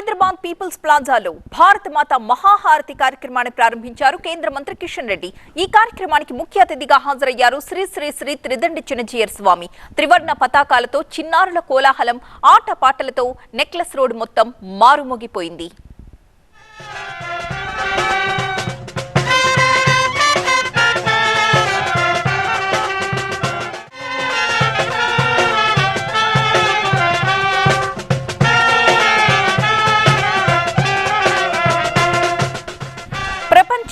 Hyderabad peoples ప్లాజాలో భారత మాత మహాహారతి కార్యక్రమాన్ని ప్రారంభించారు కేంద్ర మంత్రి కిషన్ రెడ్డి. ఈ కార్యక్రమానికి ముఖ్య అతిథిగా హాజరయ్యారు శ్రీ శ్రీ శ్రీ త్రిదండి చిన్నజీయర్ స్వామి. త్రివర్ణ పతాకాలతో చిన్నారుల కోలాహలం ఆటపాటలతో నెక్లెస్ రోడ్ మొత్తం మారుమోగిపోయింది.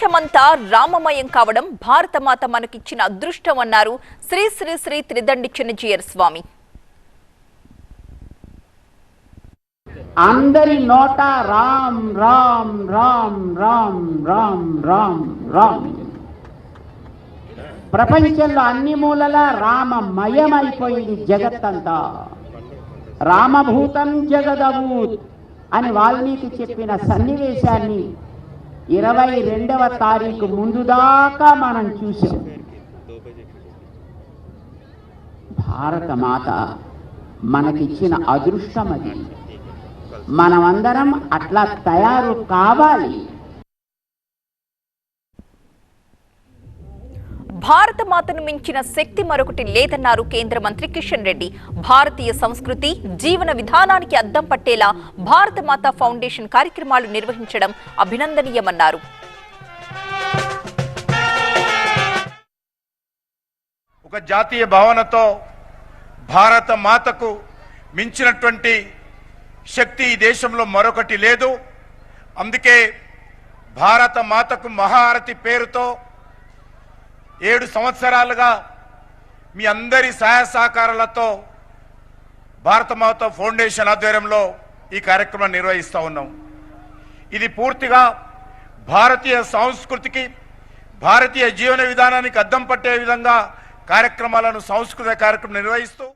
ప్రపంచమంతా రామమయం కావడం భారతమాత మనకిచ్చిన అదృష్టం అన్నారు శ్రీ శ్రీ శ్రీ త్రిదండి చిన్నజీయర్ స్వామి. అందరి నోట రామ్ రామ్ రామ్ రామ్ రామ్ రామ్ రామ్. ప్రపంచంలో అన్ని మూలల రామమయమైపోయింది జగత్తంతా. రామభూతం జగదభూత్ అని వాల్మీకి చెప్పిన సన్నివేశాన్ని ఇరవై రెండవ తారీఖు ముందు దాకా మనం చూసాం. భారత మాత మనకిచ్చిన అదృష్టం అది. మనమందరం అట్లా తయారు కావాలి. భారత మాతను మించిన శక్తి మరొకటి లేదన్నారు కేంద్ర మంత్రి కిషన్ రెడ్డి. భారతీయ సంస్కృతి జీవన విధానానికి అద్దం పట్టేలా భారత మాత ఫౌండేషన్ కార్యక్రమాలు నిర్వహించడం అభినందనీయమన్నారు. ఒక జాతీయ భావనతో భారత మాతకు మించినటువంటి శక్తి ఈ దేశంలో మరొకటి లేదు. అందుకే భారత మాతకు మహారతి పేరుతో ఏడు సంవత్సరాలుగా మీ అందరి సహాయ సహకారాలతో భారతమాత ఫౌండేషన్ ఆధ్వర్యంలో ఈ కార్యక్రమం నిర్వహిస్తూ ఉన్నాం. ఇది పూర్తిగా భారతీయ సంస్కృతికి భారతీయ జీవన విధానానికి అద్దం పట్టే విధంగా కార్యక్రమాలను సాంస్కృతిక కార్యక్రమం నిర్వహిస్తూ